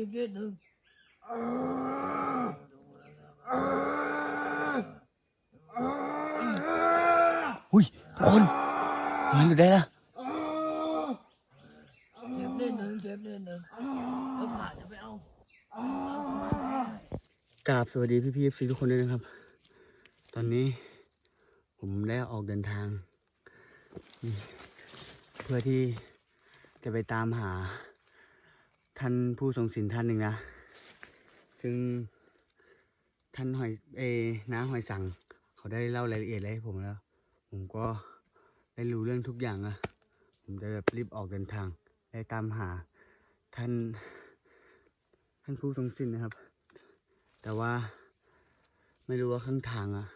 อีกนิดหนึ่งอุ้ยทุกคนมันอยู่ได้ละเจ็บนิดหนึ่งเจ็บนิดหนึ่งแล้วขาจะไปเอากราบสวัสดีพี่พี่ซีทุกคนด้วยนะครับ ตอนนี้ผมได้ออกเดินทางนี่เพื่อที่จะไปตามหา ท่านผู้ทรงศีลท่านหนึ่งนะ ซึ่งท่านหอยเอน้าหอยสัง เขาได้เล่ารายละเอียดอะไรให้ผมแล้ว ผมก็ได้รู้เรื่องทุกอย่างอะผมจะแบบรีบออกเดินทาง ได้ตามหาท่าน ท่านผู้ทรงศีลนะครับ แต่ว่าไม่รู้ว่าข้างทางอะ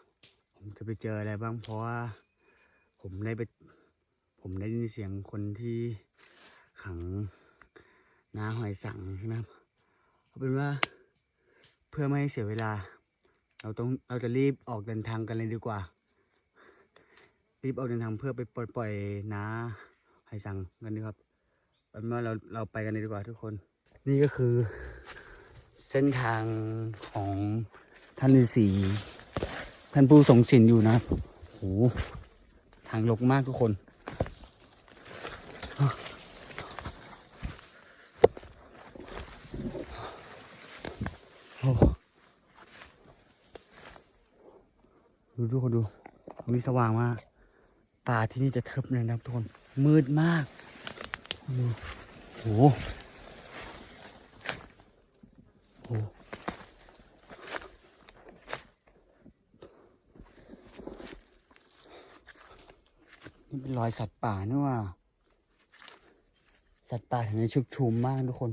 ผมจะไปเจออะไรบ้างเพราะว่าผมได้ไปผมได้ยินเสียงคนที่ขัง น้าหอยสังนะครับเอาเป็นว่าเพื่อไม่ให้เสียเวลา เราต้องเราจะรีบออกเดินทางกันเลยดีกว่า รีบออกเดินทางเพื่อไปปล่อยปล่อยน้าหอยสังกันดีครับเอาเป็นว่าเราเราไปกันเลยดีกว่าทุกคน นี่ก็คือ เส้นทางของท่านฤาษีท่านผู้ทรงศีลอยู่นะครับโหทางลกมากทุกคน โอ้ ดูทุกคนดูตรงนี้สว่างมากป่าที่นี่จะทึบเลยนะครับทุกคนมืดมากดูโหโหนี่เป็นรอยสัตว์ป่านี่ว่า สัตว์ป่าแถวนี้ชุกชุมมากทุกคน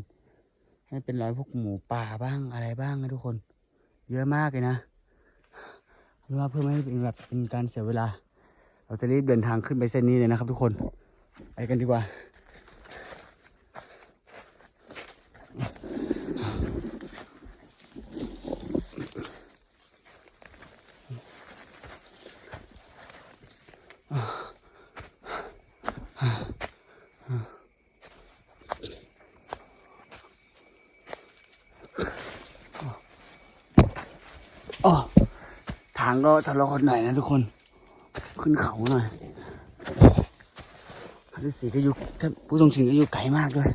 ให้เป็นรอยพวกหมูป่าบ้างอะไรบ้างนะทุกคน เยอะมากเลยนะ พราะว่าเพื่อไม่ให้เป็นแบบเป็นการเสียเวลา เราจะรีบเดินทางขึ้นไปเส้นนี้เลยนะครับทุกคน ไปกันดีกว่าางก็ทะเลาะกันหน่อยนะทุกคน ขึ้นเขาหน่อยพระฤาษีก็อยู่ท่านผู้ทรงศีลก็อยู่ไกลมากด้วย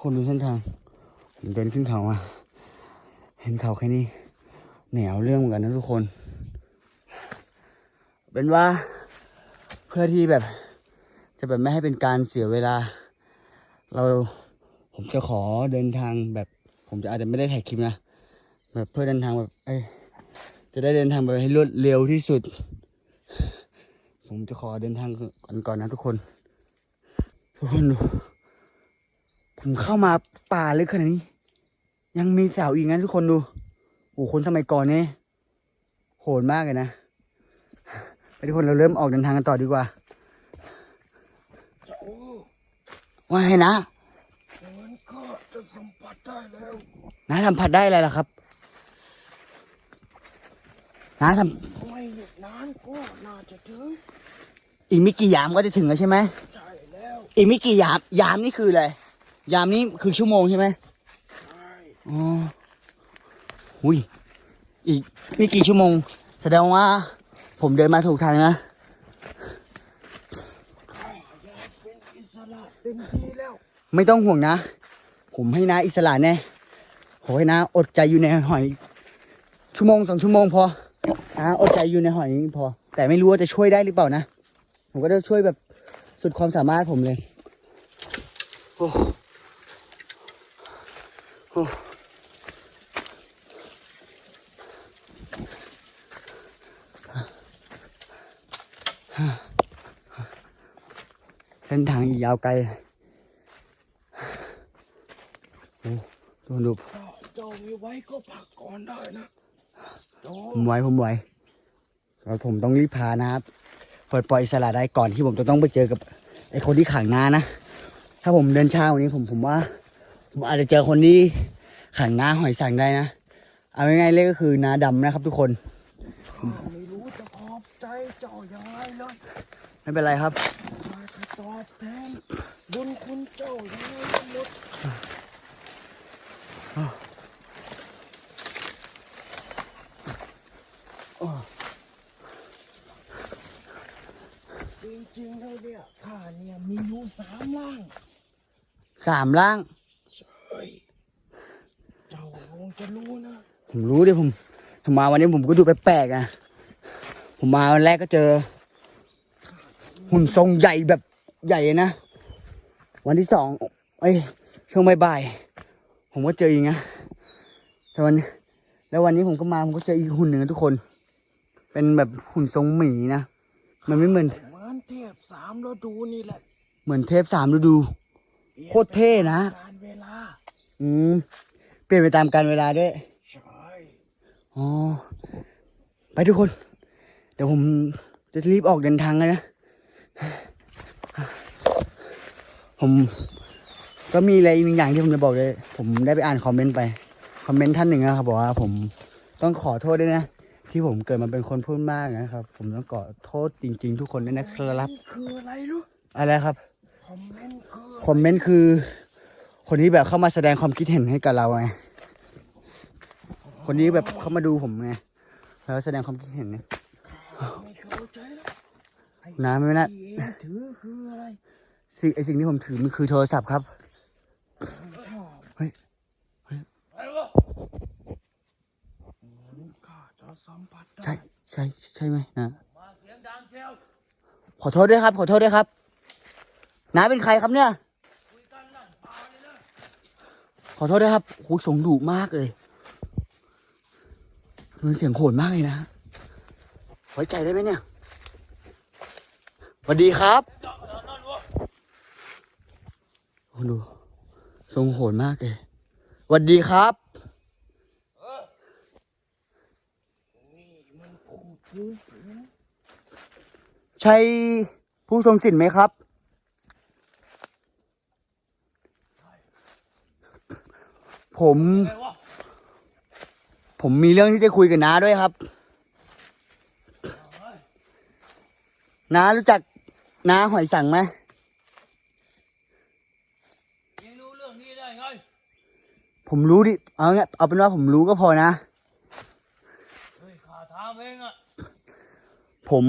คนดูเส้นทางผมเดินขึ้นเขามาเห็นเขาแค่นี้เหนียวเรื่องเหมือนกันนะทุกคน เป็นว่าเพื่อที่แบบ จะแบบไม่ให้เป็นการเสียเวลา เราผมจะขอเดินทางแบบ ผมจะอาจจะไม่ได้ถ่ายคลิปนะแบบเพื่อเดินทางแบบเอ้ยจะได้เดินทางแบบให้รวดเร็วที่สุด ผมจะขอเดินทางก่อนก่อนนะทุกคนทุกคนดูผมเข้ามาป่าลึกขนาดนี้ ยังมีสาวอีกนะทุกคนดูโอ้คนสมัยก่อนเนี่ยโหดมากเลยนะไปทุกคนเราเริ่มออกเดินทางกันต่อดีกว่า จะโอ้ ว่าไงนะมันก็จะสัมผัสได้แล้วน้าสัมผัสได้อะไรล่ะครับน้าสัมไม่นานก็น่าจะถึง อีกไม่กี่ยามก็จะถึงแล้วใช่ไหมใช่แล้ว อีกไม่กี่ยาม ยามนี่คืออะไร ยามนี่คือชั่วโมงใช่ไหมใช่อ๋อหุยอีกไม่กี่ชั่วโมง แสดงว่าผมเดินมาถูกทางนะ ข้าอยากเป็นอิสระเต็มที่แล้ว ไม่ต้องห่วงนะ ผมให้น้าอิสระแน่ขอให้น้าอดใจอยู่ในหอย ชั่วโมงสองชั่วโมงพอนาอดใจอยู่ในหอยนี้พอ แต่ไม่รู้ว่าจะช่วยได้หรือเปล่านะ ผมก็จะช่วยแบบสุดความสามารถผมเลยโอ้โอ้ เส้นทางอีกยาวไกลโอ้ดูดูถ้าเจ้ามีไว้ก็พักก่อนได้นะโจผมไหวผมไหวแล้วผมต้องรีบพานะครับปล่อยปล่อยอิสระได้ก่อนที่ผมจะต้องไปเจอกับไอ้คนที่ขังนานะ ถ้าผมเดินช้ากวันนี้ผมผมว่า ผมอาจจะเจอคนที่ขังนาหอยสังได้นะ เอาง่ายๆเลยก็คือนาดำนะครับทุกคนข้าไม่รู้จะขอบใจเจ้าอย่างไรเลยไม่เป็นไรครับข้าจะตอบ แทนบุญคุณเจ้าอย่างไรหมดจริงๆแล้วเนี่ยข้าเนี่ยมีอยู่สามร่างสามล่าง ใช่เจ้าคงจะรู้นะ ผมรู้ดิผมผมมาวันนี้ผมก็ดูแปลกๆอะ ผมมาวันแรกก็เจอ หุ่นทรงใหญ่แบบ ใหญ่นะ วันที่สองเอ้ยช่วงบ่ายๆผมก็เจออีกนะแต่วันแล้ววันนี้ผมก็มาผมก็เจออีกหุ่นหนึ่งนะทุกคน เป็นแบบหุ่นทรงหมีนะมันไม่เหมือนเหมือนเทพสามฤดูนี่แหละ เหมือนเทพสามฤดู โคตรเท่นะการเวลา อืมเปลี่ยนไปตามกาลเวลาด้วยใช่อ๋อไปทุกคน เดี๋ยวผมจะรีบออกเดินทางเลยนะ ผมก็มีอะไรอีกหนึ่งอย่างที่ผมจะบอกเลย ผมได้ไปอ่านคอมเมนต์ไป คอมเมนต์ท่านหนึ่งนะครับบอกว่าผมต้องขอโทษด้วยนะ ที่ผมเกิดมาเป็นคนพูดมากนะครับ ผมต้องขอโทษจริง ๆ ทุกคนด้วยนะครับนี่คืออะไรรู้อะไรครับ คอมเมนต์คือคอมเมนต์คือ คนที่แบบเข้ามาแสดงความคิดเห็นให้กับเราไง คนนี้แบบเข้ามาดูผมไง แล้วแสดงความคิดเห็นเนี่ยข้าไม่เข้าใจแล้วไอ้น้ำไม่น่าที่เองถือคืออะไร สิ่งไอสิ่งที่ผมถือมันคือโทรศัพท์ครับข้าเฮ้ยเหมือนข้าจะสัมผัสได้ใช่ ใช่ ใช่ไหมนะมาเสียงดังเชียวขอโทษด้วยครับ ขอโทษด้วยครับน้าเป็นใครครับเนี่ยคุยกันนั่นปาเลยนะขอโทษด้วยครับโอ้ยเสงดุมากเลยมันเสียงโหดมากเลยนะไว้ใจได้ไหมเนี่ยสวัสดีครับนั่นวะโอ้ ดูทรงโหดมากเลยสวัสดีครับใช่ผู้ทรงสินไหมครับ ผม ผมมีเรื่องที่จะคุยกับน้าด้วยครับ น้ารู้จักน้าหอยสังไหม เองรู้เรื่องนี้ได้ไง ผมรู้ดิ เอาเงี้ยเอาเป็นว่าผมรู้ก็พอนะ เฮ้ยข้าถามเองอะผม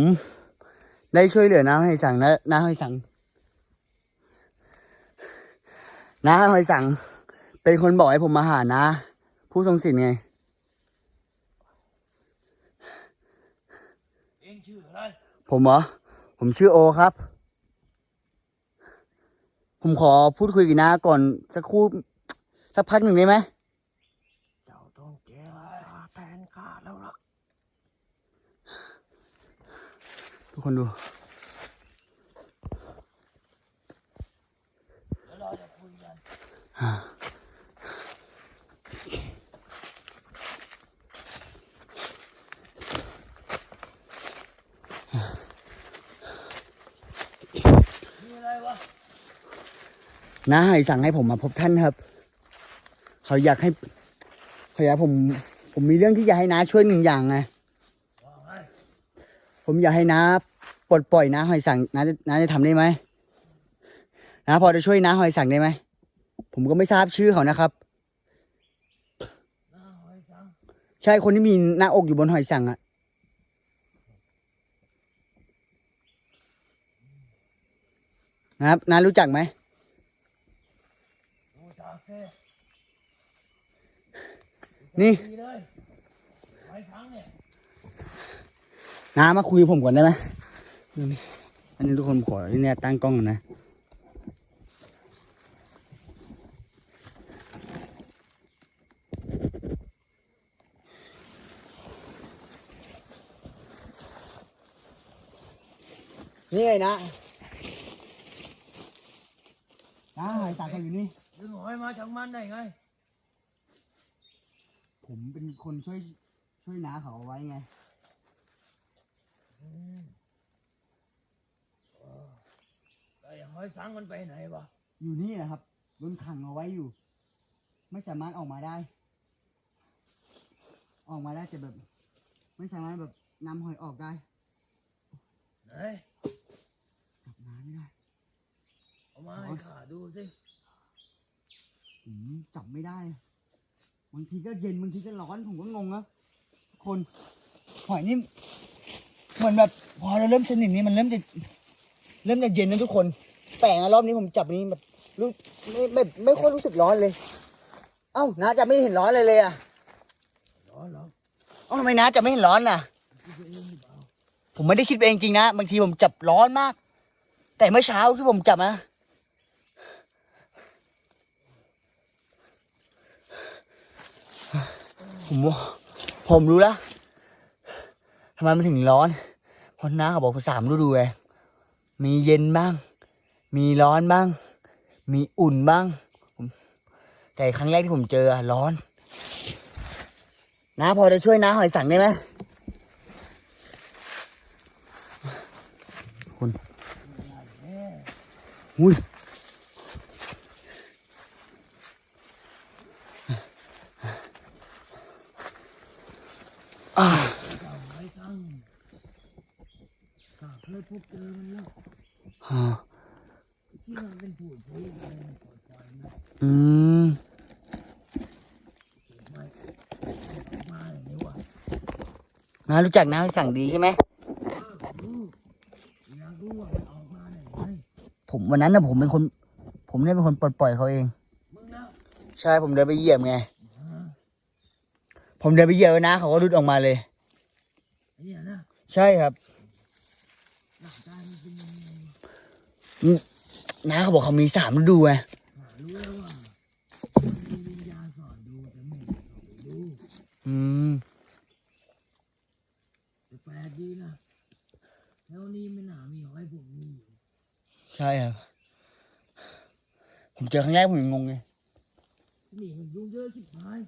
ได้ช่วยเหลือน้าหอยสังนะน้าหอยสังน้าหอยสังเป็นคนบอกให้ผมมาหานะ ผู้ทรงสินไง เองชื่ออะไรผมเหรอ ผมชื่อโอครับ ผมขอพูดคุยกับน้าก่อนสักครู่ สักพักหนึ่งได้ไหมเจ้าต้องเจรจาแทนข้าแล้วล่ะทุกคนดูเดี๋ยวเราจะคุยกันอ่ามีอะไรวะน้าหอยสั่งให้ผมมาพบท่านครับ เขาอยากให้เขาอยากผม ผมมีเรื่องที่จะให้น้าช่วยหนึ่งอย่างไงผมอยากให้น้าปลดปล่อยน้าหอยสังน้าจะน้าจะทำได้ไหมน้าพอจะช่วยน้าหอยสังได้ไหมผมก็ไม่ทราบชื่อเขานะครับใช่คนที่มีหน้าอกอยู่บนหอยสังอะนะครับน้ารู้จักไหม ดูจากเซ่ นี่น้ามาคุยผมก่อนได้ไหมอันนี้ทุกคนขอที่เนี่ยตั้งกล้องนะนี่ไงนะน้าหอยสังเขาอยู่นี่ดึงหอยมาจากมันได้ไง ผมเป็นคนช่วยช่วยน้าเขาเอาไว้ไง อืมเออไอ้หอยสังมันไปไหนวะอยู่นี่นะครับโดนขังเอาไว้อยู่ ไม่สามารถออกมาได้ ออกมาได้แต่แบบ ไม่สามารถแบบนำหอยออกได้ไหนจับน้ำไม่ได้ เอามาให้ข้าดูสิ ผมจับไม่ได้ บางทีก็เย็นบางทีก็ร้อนผมก็งงนะคนหอยนี่เหมือนแบบพอเราเริ่มสนิทนี่มันเริ่มจะเริ่มจะเย็นนะทุกคนแปลกนะรอบนี้ผมจับนี้แบบรู้ไม่ไม่ไม่ค่อยรู้สึกร้อนเลย เอ้าน้าจะไม่เห็นร้อนเลยเลยอะร้อนเหรอเอ้าทำไมน้าจะไม่เห็นร้อนน่ะคิดไปเองหรือเปล่าผมไม่ได้คิดไปเองจริงนะบางทีผมจับร้อนมาก แต่เมื่อเช้าที่ผมจับนะ ผมว่าผมรู้แล้วทำไมมันถึงร้อนเพราะน้าเขาบอกภาษามฤดูไงมีเย็นบ้าง มีร้อนบ้าง มีอุ่นบ้างแต่ครั้งแรกที่ผมเจอร้อนน้าพอจะช่วยน้าหอยสังได้ไหมอุ้ย เจ้าไว้ตั้งข้าเคยพบเจอมันแล้ว อ่า ที่มันเป็นผู้ช่วยอะไรมันปล่อยปล่อยนะ อืม เก็บไว้มาอย่างนี้ วะน้ารู้จักน้าสั่งดีใช่ไหม ผมวันนั้นนะผมเป็นคน ผมเนี่ยเป็นคนปลดปล่อยเขาเอง ใช่ผมเดินไปเหยียบไง ผมเดินไปเหยียบนะเขาก็รุดออกมาเลย ใช่ครับ นเป็นยังไงน้าเขาบอกเขามีสามฤดูไงข้ารู้แล้วว่ามันมีวิญญาณสอนดูแต่ไม่ได้เข้าไปดูอืมแต่แปลกดีนะแล้วนี้ไม่น่ามีหอยพวกนี้อยู่ใช่ครับ ผมเจอครั้งแรกผมยังงงเลยนี่มันยุงเยอะชิบหาย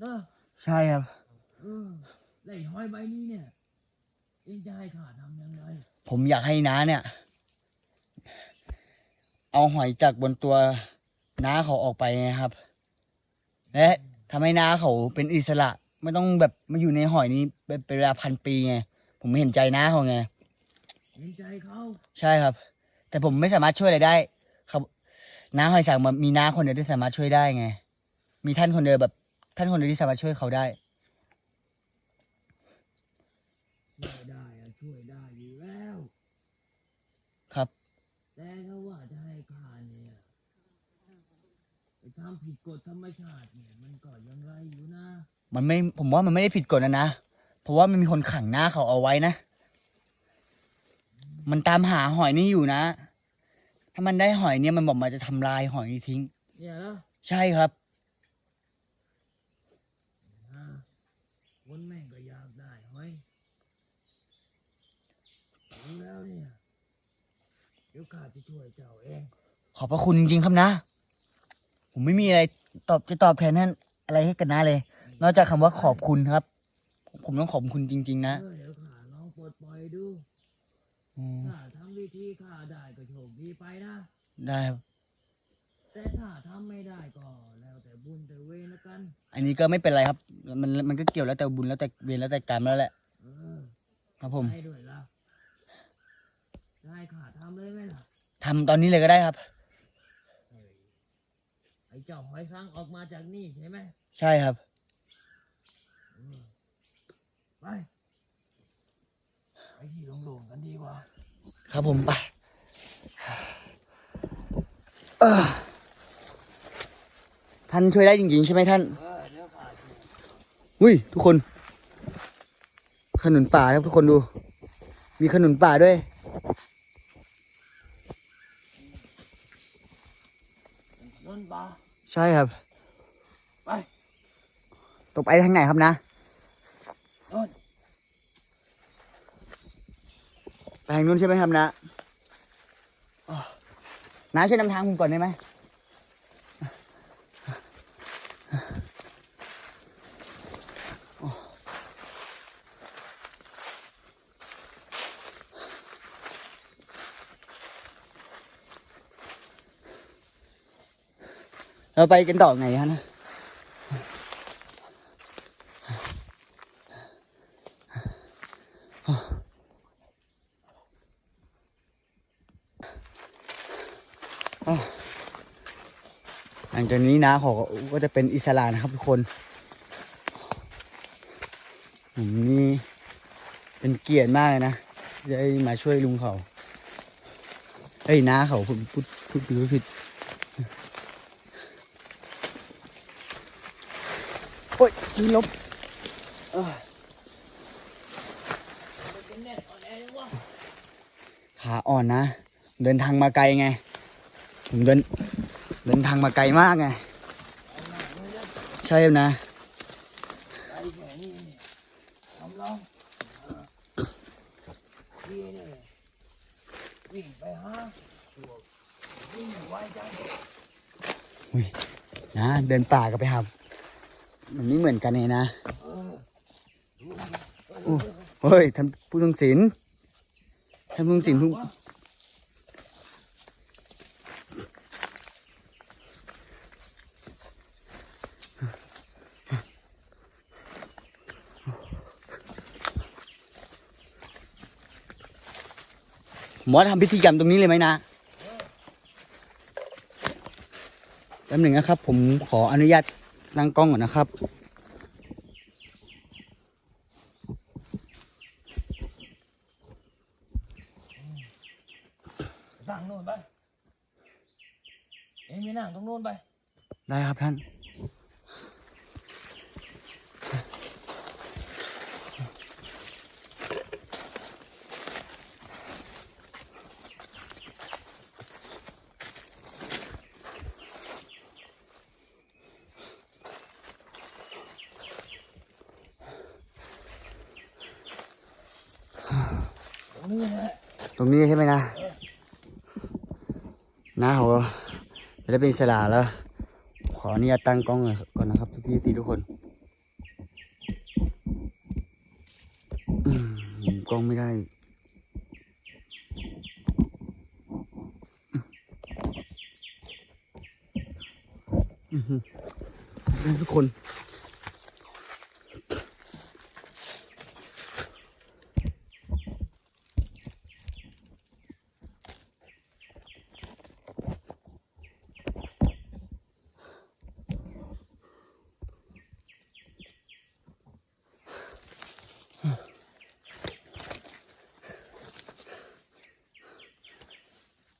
เนอะใช่ครับเออแล้วไอ้หอยใบนี้เนี่ย เองจะให้ข้าทำยังไงผมอยากให้น้าเนี่ย เอาหอยจากบนตัวน้าเขาออกไปไงครับ และทำให้น้าเขาเป็นอิสระ ไม่ต้องแบบมาอยู่ในหอยนี้เป็นเป็นเวลาพันปีไง ผมไม่เห็นใจน้าเขาไง เห็นใจเขาใช่ครับ แต่ผมไม่สามารถช่วยอะไรได้ ครับ น้าหอยสังมามีน้าคนเดียวที่สามารถช่วยได้ไง มีท่านคนเดียวแบบ ท่านคนเดียวที่สามารถช่วยเขาได้ ช่วยได้อะช่วยได้อยู่แล้ว ครับ แต่ถ้าว่าจะให้ข้าเนี่ยไป ทำผิดกฎธรรมชาติเนี่ยมันก็ยังไรอยู่นะ มันไม่ผมว่ามันไม่ได้ผิดกฎนะนะ เพราะว่ามันมีคนขังหน้าเขาเอาไว้นะ มันตามหาหอยนี่อยู่นะ ถ้ามันได้หอยเนี่ยมันบอกมันจะทำลายหอยนี้ทิ้ง เนี่ยนะใช่ครับอ่าคนแม่งก็อยากได้หอยรู้แล้วเนี่ยเดี๋ยวข้าจะช่วยเจ้าเอง ขอบพระคุณจริงๆครับนะ ผมไม่มีอะไรตอบจะตอบแทนท่านอะไรให้กันนะเลย นอกจากคำว่าขอบคุณครับ ผมต้องขอบคุณจริง ๆ นะเออเดี๋ยวข้าลองปลดปล่อยดูอืมถ้าทำวิธีข้าได้ก็โชคดีไปนะ ได้ครับแต่ถ้าทำไม่ได้ก็แล้วแต่บุญแต่เวรละกัน อันนี้ก็ไม่เป็นไรครับ มันมันก็เกี่ยวแล้วแต่บุญแล้วแต่เวรแล้วแต่กรรมแล้วแหละ เออครับผมให้ด้วยละได้ข้าทำเลยไหมล่ะ ทำตอนนี้เลยก็ได้ครับเฮ้ยไอ้เจ้าหอยครั้งออกมาจากนี่ใช่ไหมใช่ครับเออไปไปที่โล่งๆกันดีกว่า ครับผมไปเอ่อท่านช่วยได้จริงๆใช่ไหมท่าน เออเดี๋ยวข้าช่วยอุ้ยทุกคนขนุนป่าครับทุกคนดู มีขนุนป่าด้วย นนปลาใช่ครับ ไปตกไปทางไหนครับนะโน่นไปทางนู้นใช่ไหมครับนะอ๋อน้าช่วยนำทางผมก่อนได้ไหม เราไปกันต่อไงฮะนะหลังจากนี้นะขอก็จะเป็นอิสระนะครับทุกคนผมนี่เป็นเกียรติมากเลยนะได้มาช่วยลุงเขาเอ้ยน้าเขาพูดพูดผิด ยืดลบเอ่อนลยวะขาอ่อนนะ เดินทางมาไกลไง ผมเดิน เดินทางมาไกลมากไง ใช่นะไอ้แค่นี้เนี่ยทำลองพี่เนี่ยวิ่งไปหาวิ่งไวจังอุ้ยนะ เดินป่าก็ไปหา มันไม่เหมือนกันเลยนะเออดูดิเอโอ้อเฮ้ยท่านผู้ทรงศีลท่านผู้ทรงศีลเพิ่งวะหมอทำพิธีกรรมตรงนี้เลยไหมนะแป๊บหนึ่งนะครับ ผมขออนุญาต นั่งกล้องก่อนนะครับ สั่งโน่นไปเอ็งไปนั่งตรงโน้นไป ได้ครับท่าน ตรงนี้แหละตรงนี้ใช่ไหมนะนะเขาจะได้เป็นสลาแล้ว ขออนุญาตตั้งกล้องก่อนนะครับพี่ๆทุกคนอืมหมุนกล้องไม่ได้ อือหือทุกคน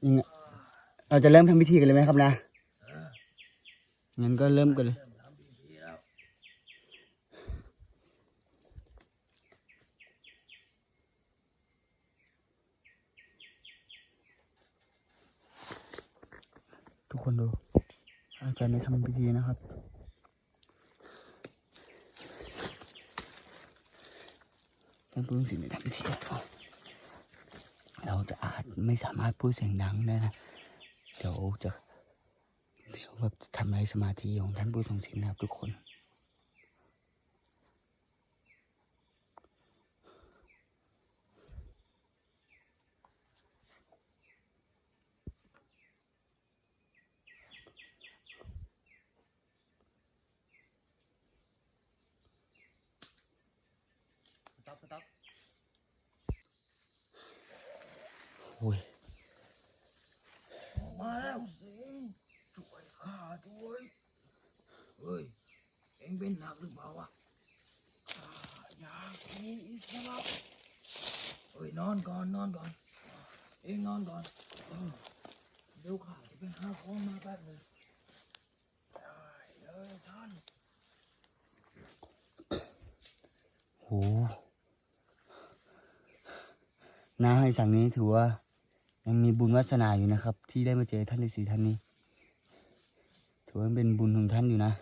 ยังไงเราจะเริ่มทำพิธีกันเลยไหมครับนะงั้นก็เริ่มกันเลยทุกคนดู อาจารย์ไม่ทำพิธีนะครับท่านผู้สิงไม่ทำพิธีอะ เราจะอาจไม่สามารถพูดเสียงดังได้นะ เดี๋ยวจะเดี๋ยวแบบทำลายสมาธิของท่านผู้ทรงศีลนะครับทุกคนต๊อกต๊อก โอ้ยมาแล้วสิช่วยข้าด้วยเฮ้ยเอ็งเป็นหนักหรือเปล่าวะข้าอยากมีอิสระเฮ้ยนอนก่อนนอนก่อน เอ็งนอนก่อนเออเดี๋ยวข้าจะไปหาของมาแป๊บหนึงได้เลยท่านโหน้าให้สั่งนี้ถือว่า ยังมีบุญวาสนาอยู่นะครับ ที่ได้มาเจอท่านฤาษีท่านนี้ถือว่าเป็นบุญของท่านอยู่นะ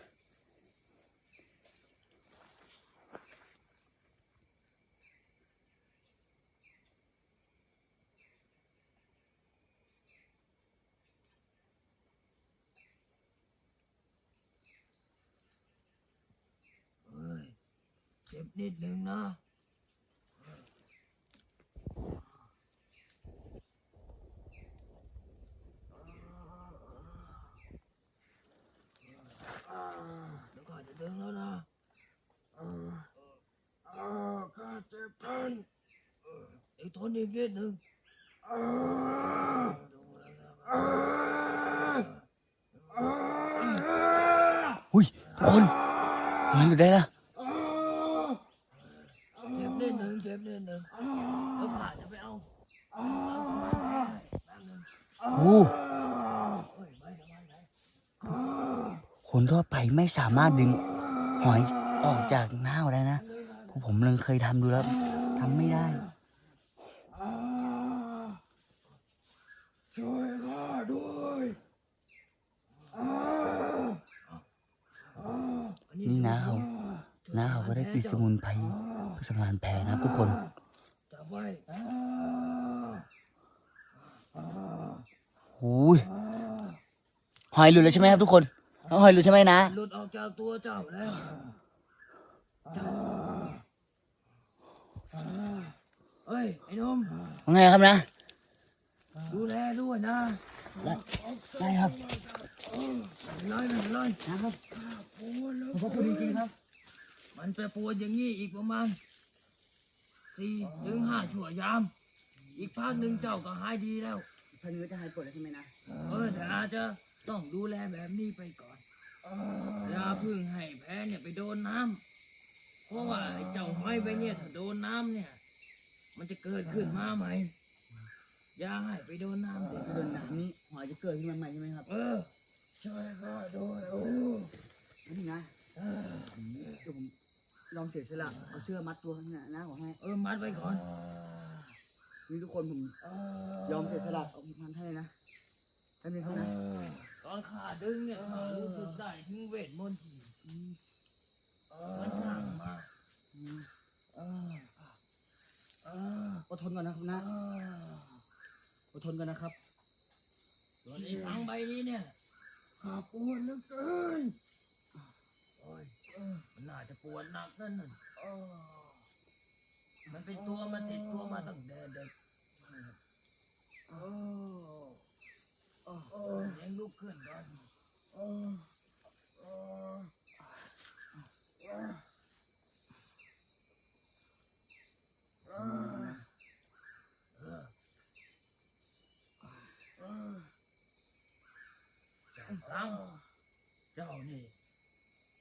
เฮ้ยเจ็บนิดนึงนะอ่าเดี๋ยวข้าจะดึงแล้วนะอ่า อ้าข้าเจ็บท่าน เอ็งทนอีกนิดนึง อ้า ดูแล้วนะ อ้าอ้า คนหอยหลุดได้ละ เจ็บนิดหนึ่งเจ็บนิดหนึ่งแล้วข้าจะไปเอาเอาสมานแพ้ให้แป๊บนึง โอ้ เฮ้ยไม่สมานแพ้ คนทั่วไปไม่สามารถดึงหอยออกจากหน้าได้นะพวกผมเลยเคยทำดูแล้วทำไม่ได้ช่วยข้าด้วยอันี่นะเขาน้าเขาก็ได้ปิดสมุนไพรเพื่อสมานแผลนะครับทุกคนจับไว้โอ้ยหอยหลุดแล้วใช่ไหมครับทุกคน เอาหอยหลุดใช่ไหมนะ หลุดออกจากตัวเจ้าแล้วเจ้าเฮ้ย ไอ้หนมว่าไงครับนะ ดูแลด้วยนะได้ครับไม่เป็นไรไม่เป็นไรนะครับปวดแล้วขอบคุณจริงๆครับ มันจะปวดอย่างนี้อีกประมาณสี่ถึงห้าชั่วยาม อีกพักหนึ่งเจ้าก็หายดีแล้วพันนี้จะหายปวดแล้วใช่ไหมนะ เออแต่อาจจะ ต้องดูแลแบบนี้ไปก่อนอย่าเพึ่งให้แพ้เนี่ยไปโดนน้ำเพราะว่าไอ้เจ้าห้อยไปเนี่ยถ้าโดนน้ำเนี่ย มันจะเกิดขึ้นมาใหม่อย่าให้ไปโดนน้ำเด็โดนน้ำนี้หอยจะเกิดขึ้นมาใหม่ใช่ไหมครับ เออ ช่วยข้าด้วยโอ้นี่นะเดี๋ยวผมลองเสียสละเอาเสื้อมัดตัวข้างหน้าหน้าของให้เออมัดไว้ก่อนนี่ทุกคนผมยอมเสียสละเอาพันให้เลยนะให้เป็นเขานะ ตอนขาดึงเนี่ยขารู้สึกได้ถึงเวทมนต์ที่มันสั่งมาอดทนก่อนนะครับนะอดทนก่อนนะครับส่วนไอ้ฝังใบนี้เนี่ยข้าปวดเหลือเกินโอ้ยมันน่าจะปวดหนักนั่นน่ะมันเป็นตัวมันติดตัวมาตั้งแต่เด็ก เลี้ยงลุกขึ้นก่อนจ้าสังเจ้านี่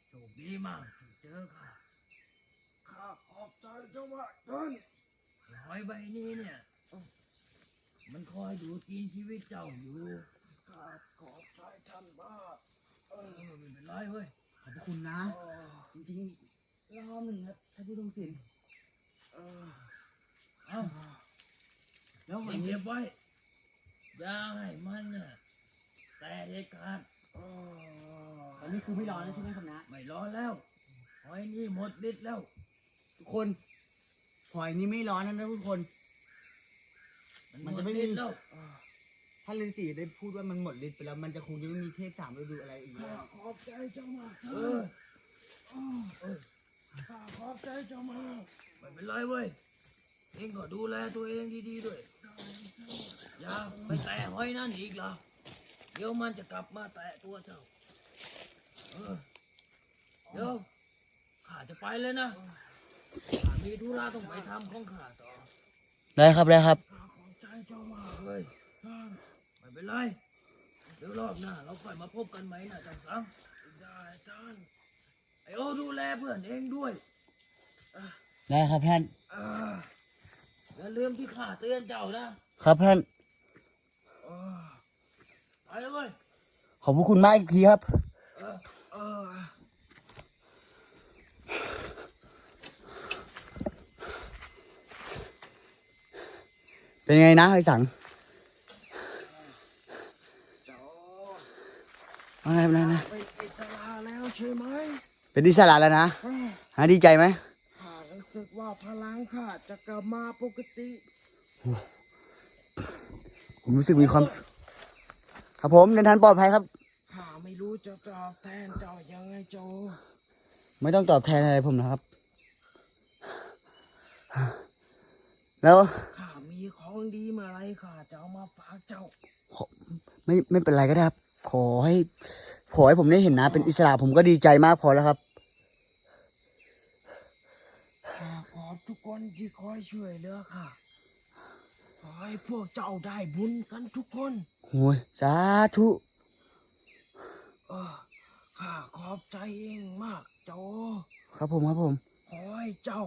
โชคดีมากที่เจอข้าข้าขอบใจเจ้ามากท่านหอยใบนี้เนี่ย มันคอยดูกินชีวิตเจ้าอยู่ ข้าขอบใจท่านมากเออไม่เป็นไรเว้ยขอบพระคุณนะ จริงๆรอบหนึ่งครับท่านผู้ทรงศิลป์เออเอ้าแล้วหอเก็ยบนี้ไว้อย่าให้มันเนี่ยแต่เด็ดขาดออตอนนี้คือไม่ร้อนแล้วใช่ไหมครับนะ ไม่รอแล้วหอยนี่หมดฤทธิ์แล้ว ทุกคนหอยนี้ไม่ร้อนนะทุกคน มันจะไม่มีแล้วาฤาษีได้พูดว่ามันหมดฤทธิ์ไปแล้ว มันจะคงจะไม่มีเทพสามฤดูอะไรอีกข้าแล้ว ขอบใจเจ้ามากเอท่านอเออข้าขอบใจเจ้ามากไม่เป็นไรเว้ย เองก็ดูแลตัวเองดีๆด้วย อย่าไปแตะหอยนั่นอีกล่ะ เดี๋ยวมันจะกลับมาแตะตัวเจ้า เออ เดี๋ยวข้าจะไปเลยนะข้ามีธุระต้องไปทำของข้าต่อ ได้ครับได้ครับ ข้าขอบใจเจ้ามากเฮ้ยท่านไม่ เป็นไร เดี๋ยวรอบหน้า เราค่อยมาพบกันไหมนะจังสังได้ท่านไอโอดูแลเพื่อนเองด้วยได้ครับท่านเอออย่าลืมที่ข้าเตือนเจ้านะ ครับท่านเออไปเลยเว้ยขอบพระคุณมากอีกทีครับ เออเออเป็นไงนะไอ้สัง เจ้า ว่าไงนะนะไปอิสระแล้วใช่ไหมเป็นอิสระแล้วนะเออหาดีใจไหมข้ารู้สึกว่าพลังข้าจะกลับมาปกติผมรู้สึกมีความสุขครับผมเดินทางปลอดภัยครับข้าไม่รู้จะตอบแทนเจ้ายังไงโจ ไม่ต้องตอบแทนอะไรผมนะครับ แล้วข้ามีของดีมาอะไรข้าจะเอามาฝากเจ้า ไม่ไม่เป็นไรก็ได้ครับ ขอให้ขอให้ผมได้เห็นนะ เป็นอิสระผมก็ดีใจมากพอแล้วครับข้าขอบทุกคนที่คอยช่วยเหลือข้าขอให้พวกเจ้าได้บุญกันทุกคนโอ้ยสาธุเออขข้าขอบใจเองมากโจครับผมครับผม ขอให้เจ้า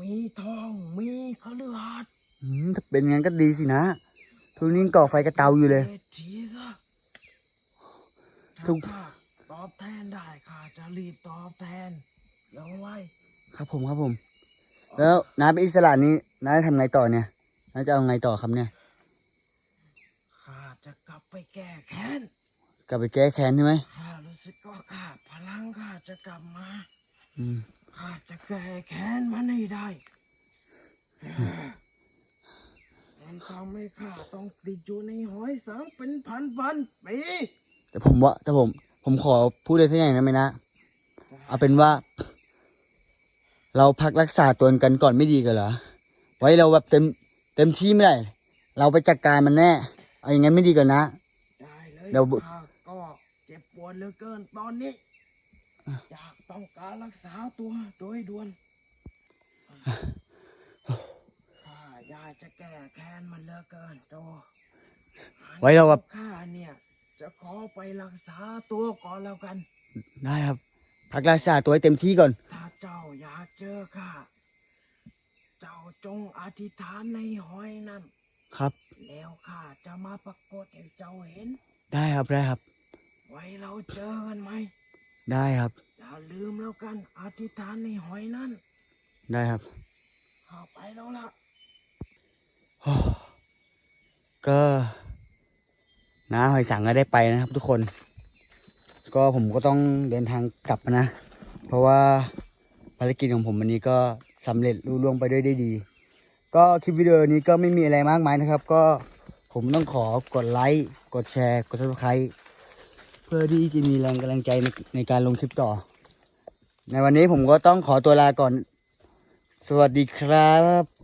มีทองมีคฤหัสถ์อืมถ้าเป็นงั้นก็ดีสินะ ทุกนี้ก่อไฟกระเตาอยู่เลยศรษฐีซะทุถ้ากข้าตอบแทนได้ข้าจะรีบตอบแทนยังไว้ครับผมครับผม แล้วน้าเป็นอิสระนี้น้าจะทำไงต่อเนี่ยน้าจะเอาไงต่อครับเนี่ยข้าจะกลับไปแก้แค้นกลับไปแก้แค้นใช่ไหมข้ารู้สึกว่าข้าพลังข้าจะกลับมาอืมข้าจะแก้แค้นมันให้ได้ มันทำให้ข้าต้องติดอยู่ในหอยสังเป็นพันพันๆปีแต่ผมว่าแต่ผม ผมขอพูดอะไรสักอย่างนะไหมนะ เอาเป็นว่า เราพักรักษาตัวกันก่อนไม่ดีกันเหรอ ไว้เราแบบเต็มเต็มที่ไม่ได้เราไปจัดการมันแน่ เอาอย่างงั้นไม่ดีกันนะ ได้เลยเดี๋ยว ข้าก็เจ็บปวดเหลือเกินตอนนี้อยากต้องการรักษาตัวโดยด่วน ข้าอยากจะแก้แค้นมันเหลือเกินโตไว้เราแบบ ข้าเนี่ย จะขอไปรักษาตัวก่อนแล้วกัน ได้ครับ พักรักษาตัวให้เต็มที่ก่อน ถ้าเจ้าอยากเจอข้า เจ้าจงอธิษฐานในหอยนั่นครับ แล้วข้าจะมาปรากฏให้เจ้าเห็น ได้ครับได้ครับ ไว้เราเจอกันไหม ได้ครับ อย่าลืมแล้วกันอธิษฐานในหอยนั่นได้ครับเข้าไปแล้วล่ะ ก็น้าหอยสังก็ได้ไปนะครับทุกคน ก็ผมก็ต้องเดินทางกลับนะ เพราะว่าภารกิจของผมวันนี้ก็สำเร็จรุ่ล่วงไปด้วยได้ดี ก็คลิปวิดีโอนี้ก็ไม่มีอะไรมากมายนะครับ ก็ผมต้องขอกดไลค์กดแชร์ กด subscribe เพื่อที่จะมีแรงกำลังใจในในการลงคลิปต่อ ในวันนี้ผมก็ต้องขอตัวลาก่อน สวัสดีครับ